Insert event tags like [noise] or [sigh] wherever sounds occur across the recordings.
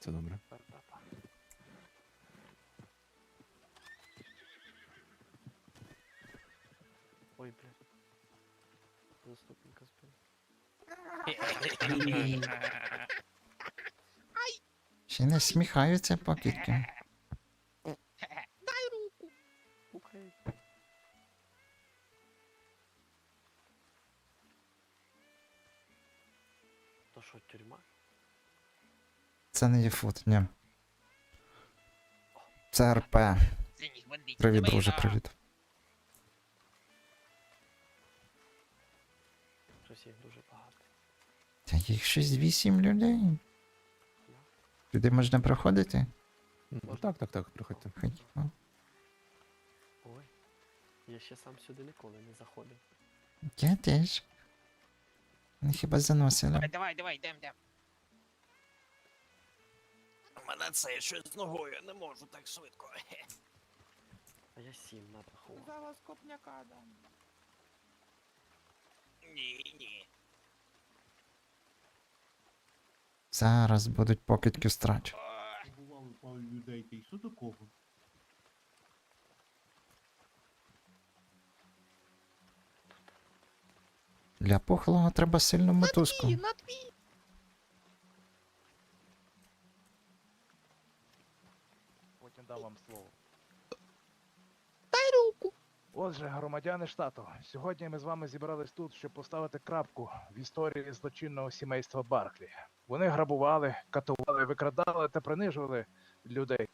Це добре. Ой, блядь. Заступника спин. Ще не сміхаються покидьки. Пукають. То що, тюрма? Це не є фут, ні. Це РП. Привіт, друже, привіт. Щось їх дуже багато. Та їх 6-8 людей. Туди можна проходити? Ну, Так, так, так, приходьте. Ходімо. Ой. Я ще сам сюди ніколи не заходив. Я теж. Ну, хіба заносили. Давай, давай, давай, йдем, йдем. Це щось з ногою, я не можу так швидко. А я сім нарахував. За вас копняка дам. Ні, ні. Зараз будуть покидьки страч. О, Побували пару людей, та й що такого? Для пухлого треба сильну мотузку. Дві, на дві. Потім дам вам слово. Дай руку. Отже, громадяни штату, сьогодні ми з вами зібрались тут, щоб поставити крапку в історії злочинного сімейства Барклі. Вони грабували, катували, викрадали та принижували людей.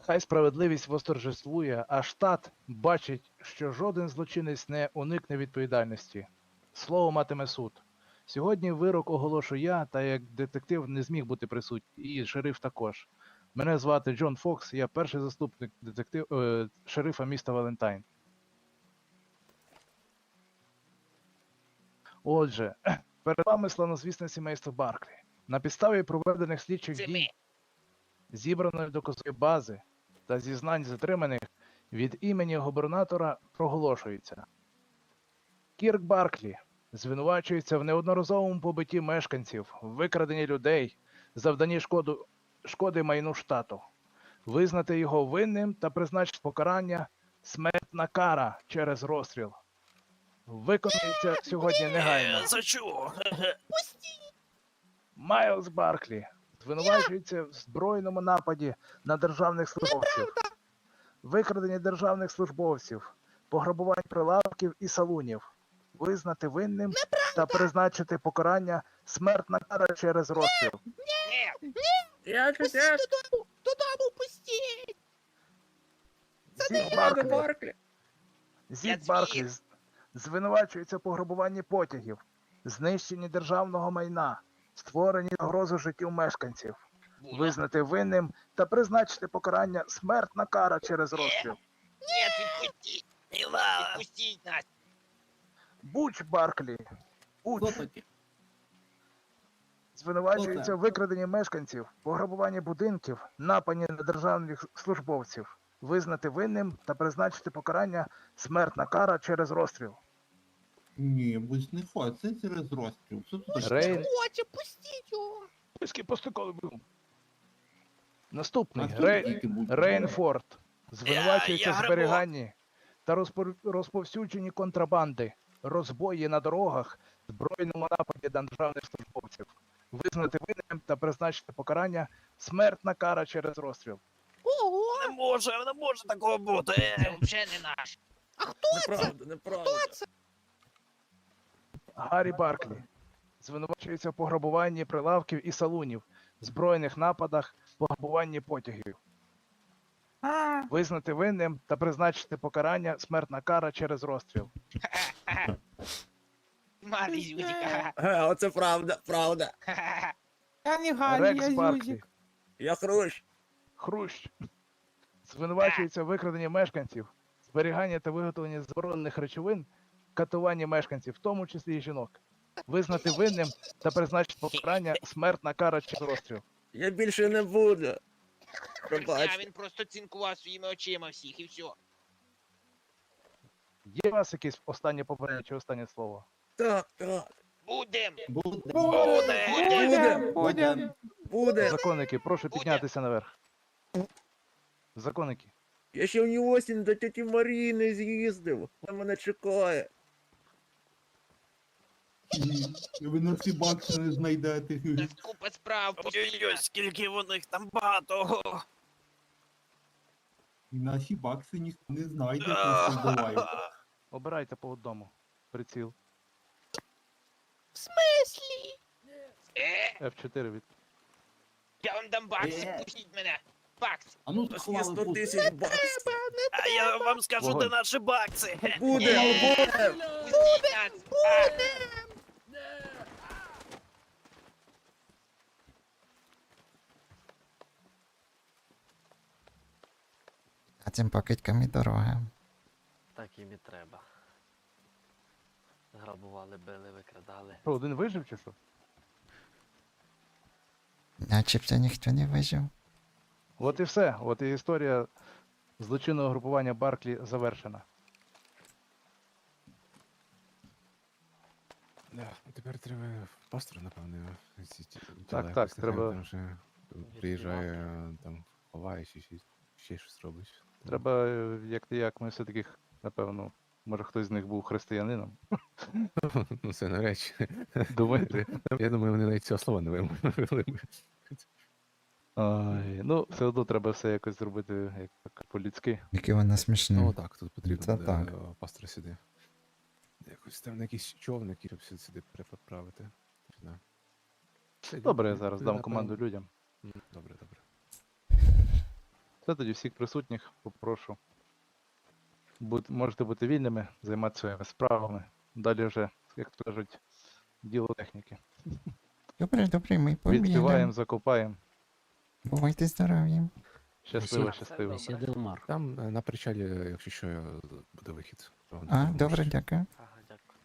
Хай справедливість восторжествує, а штат бачить, що жоден злочинець не уникне відповідальності. Слово матиме суд. Сьогодні вирок оголошу я, та як детектив не зміг бути присутній, і шериф також. Мене звати Джон Фокс, я перший заступник детектив, е, шерифа міста Валентайн. Отже, [clears throat] перед вами славнозвісне сімейство Барклі. На підставі проведених слідчих дій, зібраної доказової бази та зізнань затриманих від імені губернатора проголошується. Кірк Барклі звинувачується в неодноразовому побитті мешканців, викраденні людей, завданні шкоду, шкоди майну штату, визнати його винним та призначити покарання смертна кара через розстріл. Виконується сьогодні негайно. За чого? [laughs] Майлз Барклі звинувачується в збройному нападі на державних службовців, викраденні державних службовців, пограбувань прилавків і салунів, визнати винним та призначити покарання смертна кара через розстріл. Ні, Пустіть додому. Додому пустіть. Зік Барклі, Я Зік звір. Барклі з- звинувачується в пограбуванні потягів, знищенні державного майна, створенні загрозу життю мешканців. визнати винним та призначити покарання смертна кара через розстріл. Ні, відпустіть. Відпустіть нас. Буч Барклі. Буч звинувачується в викраденні мешканців, пограбуванні будинків, нападі на державних службовців, визнати винним та призначити покарання смертна кара через розстріл. Ні, будь не ходь, це через розстріл. Що тут таке? Рейн. Хоче, пустіть його. Писки постуковий був. Наступний А Рей... тільки будь- Рейнфорд звинувачується Я- я в зберіганні та розпор... розповсюдженні контрабанди, розбої на дорогах, збройному нападі на державних службовців, визнати винним та призначити покарання смертна кара через розстріл. Ого. Не може, не може такого бути. Це взагалі не наш. А хто це? Неправда, неправда. Хто це? Гаррі Барклі звинувачується в пограбуванні прилавків і салунів, збройних нападах, пограбуванні потягів. Визнати винним та призначити покарання смертна кара через розстріл. Мати зюзіка. Ге, оце правда, правда. Я не Гаррі, Рекс я Барклі. Зюзік. Я хрущ. Хрущ. Звинувачується в викраденні мешканців, зберігання та виготовлення заборонених речовин, катування мешканців, в тому числі і жінок. Визнати винним та призначити покарання смертна кара через розстріл. Я більше не буду. А Пробач. він просто цинкував своїми очима всіх і все. Є у вас якесь останнє попереднє чи останнє слово? так, так. Будем! Буде. Буде! Будем. Буде! Законники, прошу піднятися наверх. Законники. Я ще в Нівосінь до тіті Марії з'їздив. Вона мене чекає. Ви на ці бакси не знайдете. Нас купа справ Ой-ой-ой, скільки них там багато. І наші бакси ніхто не знайде, просто вбивають. [laughs] Обирайте по одному. Приціл. В смислі? Е, F4 від. я вам дам бакси, Е. пустіть мене. Бакс. А ну нас є сховали 100 пусто. тисяч баксів. А я вам скажу, де наші бакси. Буде! Буде! Пустіть нас. А, А цим покидькам і дорога. Їм і треба. Грабували, били, викрадали. Що, один вижив чи що? Начебто ніхто не вижив. От і все. От і історія злочинного групування Барклі завершена. Да, тепер треба пастора, напевне. ці- ці- тіла так, якось нехай треба- Там вже приїжджає, там ховає, чи ще, ще щось робить. Треба, е, як не як, ми все-таки, напевно, може хтось з них був християнином. [laughs] Ну це навряд чи. Думаєте? [laughs] Я думаю, вони навіть цього слова не вимовили. Ай, ну, все одно треба все якось зробити як так, по-людськи. Які вони смішні. Ну так, тут потрібно Це буде так. е, пастора сюди. Якось там на якісь човники, щоб сюди- сюди переправити. Це Добре, я люди- зараз люди, дам напевно- команду людям. М, Добре, добре. Все тоді всіх присутніх попрошу. Будь, можете бути вільними, займатися своїми справами. Далі вже, як то кажуть, діло техніки. Добре, добре, ми Відспіваємо, побігаємо. закопаємо. Бувайте здорові. Щасливо, щасливо. Там е, на причалі, якщо що, буде вихід. А, добре, дякую. Ага, дякую.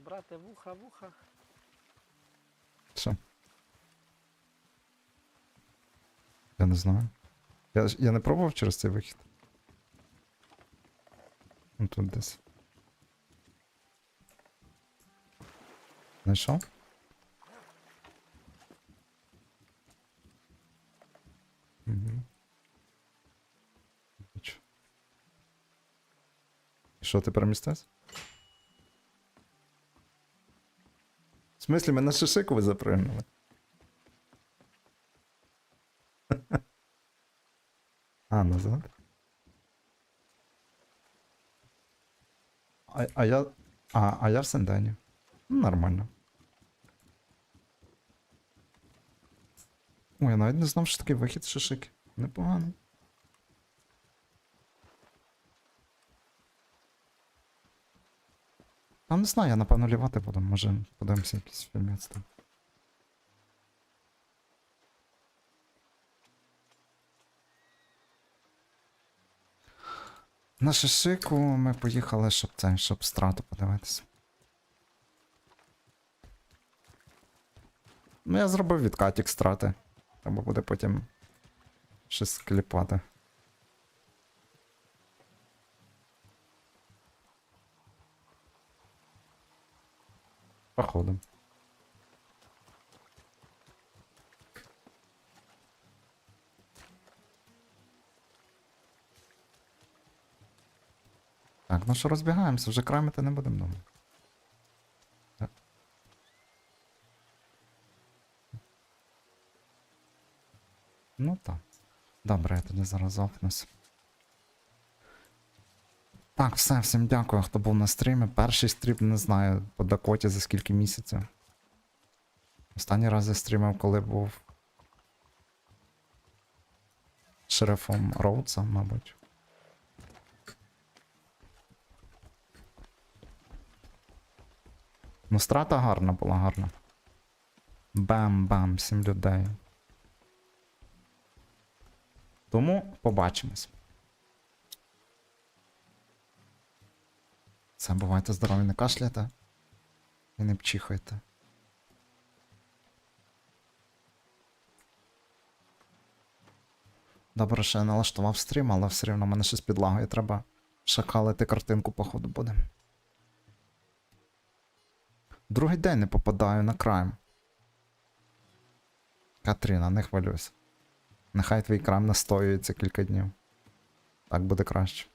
Брате, вуха, вуха. Що? Я не знаю. Я, я не пробував через цей вихід. Ну тут десь. Знайшов? Що ти перемістився? В смислі, ми на шишику ви запригнули? А, назад. А, а я. А, а я в Сендені. Ну, Нормально. Ой, я навіть не знав, що такий вихід з шишики. Непогано. Та не знаю, я напевно лівати буду, може подивимося якийсь фільмець там. На шишику ми поїхали, щоб це, щоб страту подивитися. Ну, я зробив відкатік страти. Треба буде потім щось кліпати. Походу. Ну що розбігаємося, вже крамити не будемо. Так. Ну так. Добре, я тоді зараз офнусь. Так, все, всім дякую, хто був на стрімі. Перший стрім, не знаю, по Дакоті за скільки місяців. Останній раз я стрімив, коли був шерифом Роудса, мабуть. Ну, страта гарна була, гарна. Бам-бам, сім людей. Тому побачимось. Все, бувайте здорові, не кашляйте. І не пчихайте. Добре, що я налаштував стрім, але все рівно мене щось підлагує, треба шакалити картинку, походу, буде. Другий день не попадаю на крайм. Катріна, не хвилюйся. Нехай твій крайм настоюється кілька днів. Так буде краще.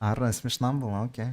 Гарна, смішна була, окей.